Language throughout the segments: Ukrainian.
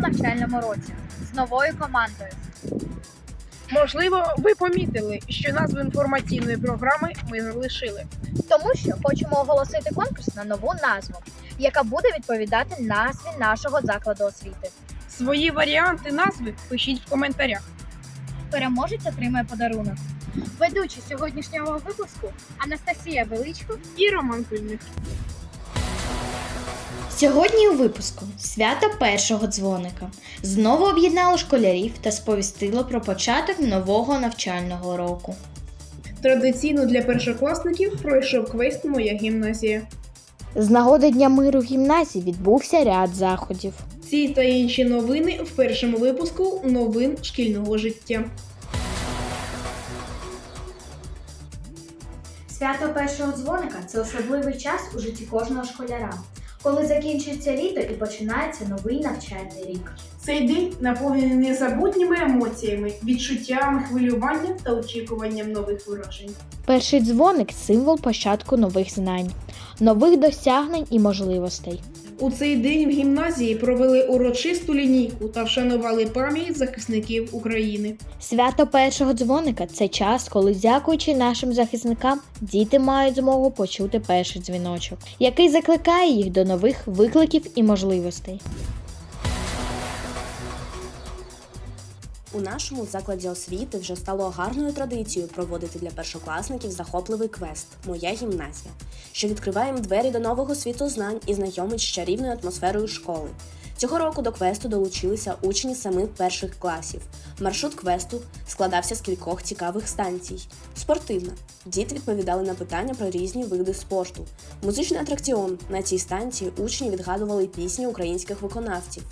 навчальному році з новою командою. Можливо, ви помітили, що назву інформаційної програми ми залишили. Тому що хочемо оголосити конкурс на нову назву, яка буде відповідати назві нашого закладу освіти. Свої варіанти назви пишіть в коментарях. Переможець отримає подарунок. Ведучі сьогоднішнього випуску Анастасія Величко. І Роман Кузьмік. Сьогодні у випуску свято першого дзвоника знову об'єднало школярів та сповістило про початок нового навчального року. Традиційно для першокласників пройшов квест Моя гімназія. З нагоди Дня миру в гімназії відбувся ряд заходів. Ці та інші новини в першому випуску новин шкільного життя. Свято першого дзвоника це особливий час у житті кожного школяра, коли закінчується літо і починається новий навчальний рік. Цей день наповнений незабутніми емоціями, відчуттями, хвилюванням та очікуванням нових вражень. Перший дзвоник символ початку нових знань, нових досягнень і можливостей. У цей день в гімназії провели урочисту лінійку та вшанували пам'ять захисників України. Свято першого дзвоника це час, коли, дякуючи нашим захисникам, діти мають змогу почути перший дзвіночок, який закликає їх до нових викликів і можливостей. У нашому закладі освіти вже стало гарною традицією проводити для першокласників захопливий квест Моя гімназія, що відкриває двері до нового світу знань і знайомить з чарівною атмосферою школи. Цього року до квесту долучилися учні семи перших класів. Маршрут квесту складався з кількох цікавих станцій. Спортивна. Діти відповідали на питання про різні види спорту. Музичний атракціон. На цій станції учні відгадували пісні українських виконавців.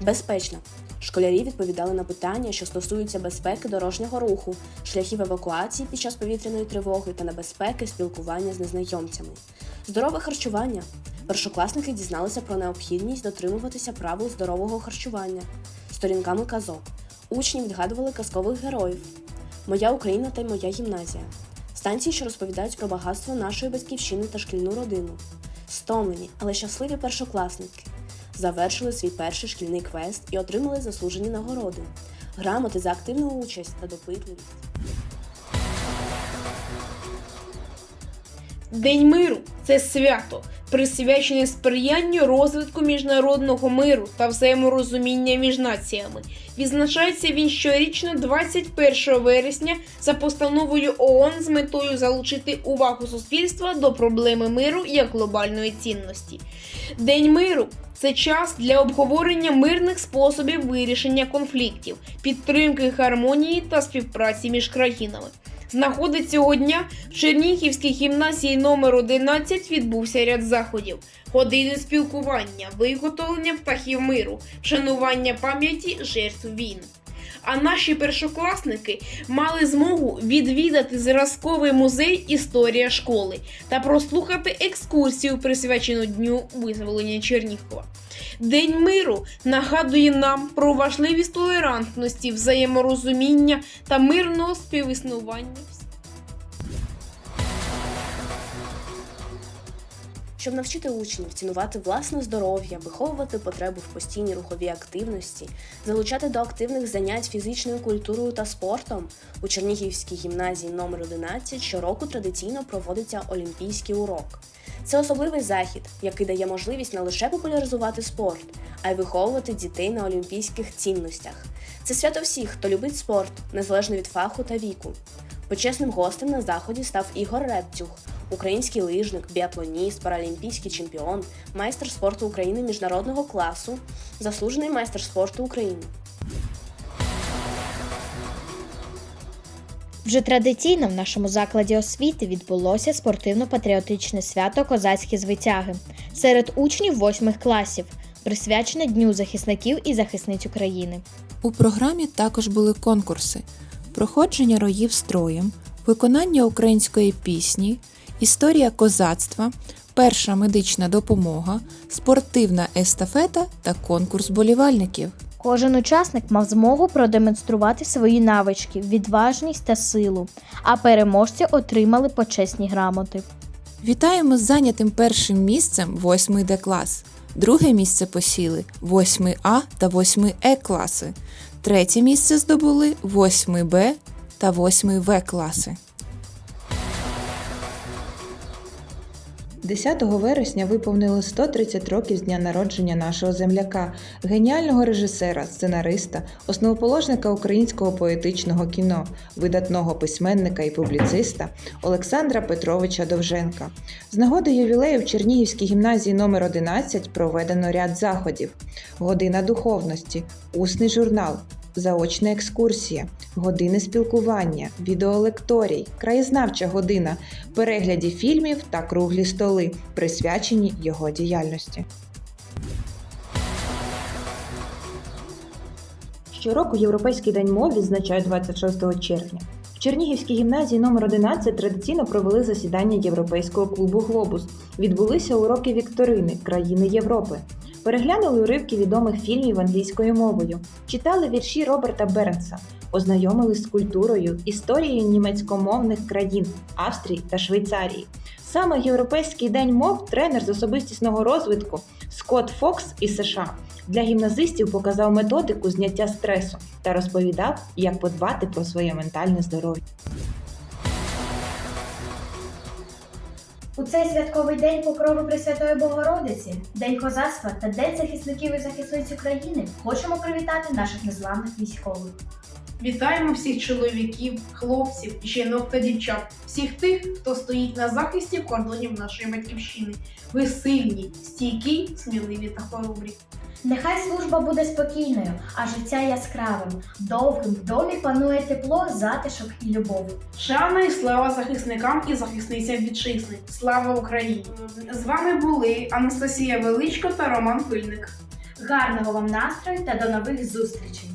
Безпечна. Школярі відповідали на питання, що стосуються безпеки дорожнього руху, шляхів евакуації під час повітряної тривоги та небезпеки спілкування з незнайомцями. Здорове харчування. Першокласники дізналися про необхідність дотримуватися правил здорового харчування. Сторінками казок. Учні відгадували казкових героїв. Моя Україна та моя гімназія. Станції, що розповідають про багатство нашої батьківщини та шкільну родину. Стомлені, але щасливі першокласники завершили свій перший шкільний квест і отримали заслужені нагороди, грамоти за активну участь та допитливість. День миру це свято, присвячене сприянню розвитку міжнародного миру та взаєморозуміння між націями. Відзначається він щорічно 21 вересня за постановою ООН з метою залучити увагу суспільства до проблеми миру як глобальної цінності. День миру це час для обговорення мирних способів вирішення конфліктів, підтримки гармонії та співпраці між країнами. Знаходить цього дня в Чернігівській гімназії номер 11 відбувся ряд заходів: години спілкування, виготовлення птахів миру, вшанування пам'яті жертв війн. А наші першокласники мали змогу відвідати зразковий музей Історія школи та прослухати екскурсію, присвячену Дню визволення Чернігова. День миру нагадує нам про важливість толерантності, взаєморозуміння та мирного співіснування. Щоб навчити учнів цінувати власне здоров'я, виховувати потребу в постійній руховій активності, залучати до активних занять фізичною культурою та спортом, у Чернігівській гімназії номер 11 щороку традиційно проводиться олімпійський урок. Це особливий захід, який дає можливість не лише популяризувати спорт, а й виховувати дітей на олімпійських цінностях. Це свято всіх, хто любить спорт, незалежно від фаху та віку. Почесним гостем на заході став Ігор Репцюх, український лижник, біатлоніст, паралімпійський чемпіон, майстер спорту України міжнародного класу, заслужений майстер спорту України. Вже традиційно в нашому закладі освіти відбулося спортивно-патріотичне свято Козацькі звитяги серед учнів восьмих класів, присвячене Дню захисників і захисниць України. У програмі також були конкурси: проходження роїв строєм, виконання української пісні, історія козацтва, перша медична допомога, спортивна естафета та конкурс болівальників. Кожен учасник мав змогу продемонструвати свої навички, відважність та силу, а переможці отримали почесні грамоти. Вітаємо з зайнятим першим місцем 8 Д клас. Друге місце посіли 8 А та 8 Е класи. Третє місце здобули 8 Б та 8 В класи. 10 вересня виповнили 130 років з дня народження нашого земляка, геніального режисера, сценариста, основоположника українського поетичного кіно, видатного письменника і публіциста Олександра Петровича Довженка. З нагоди ювілею в Чернігівській гімназії номер 11 проведено ряд заходів: година духовності, усний журнал, заочна екскурсія, години спілкування, відеолекторій, краєзнавча година, перегляді фільмів та круглі столи, присвячені його діяльності. Щороку Європейський день мов відзначають 26 червня. В Чернігівській гімназії номер 11 традиційно провели засідання Європейського клубу Глобус. Відбулися уроки вікторини країни Європи. Переглянули уривки відомих фільмів англійською мовою, читали вірші Роберта Бернса, ознайомились з культурою, історією німецькомовних країн Австрії та Швейцарії. Саме Європейський день мов тренер з особистісного розвитку Скотт Фокс із США для гімназистів показав методику зняття стресу та розповідав, як подбати про своє ментальне здоров'я. У цей святковий день покрови Пресвятої Богородиці, День козацтва та День захисників і захисниць України хочемо привітати наших незламних військових. Вітаємо всіх чоловіків, хлопців, жінок та дівчат, всіх тих, хто стоїть на захисті кордонів нашої батьківщини. Ви сильні, стійкі, сміливі та хоробрі. Нехай служба буде спокійною, а життя яскравим, довгим в домі панує тепло, затишок і любов. Шана і слава захисникам і захисницям вітчизни. Слава Україні! З вами були Анастасія Величко та Роман Пильник. Гарного вам настрою та до нових зустрічей!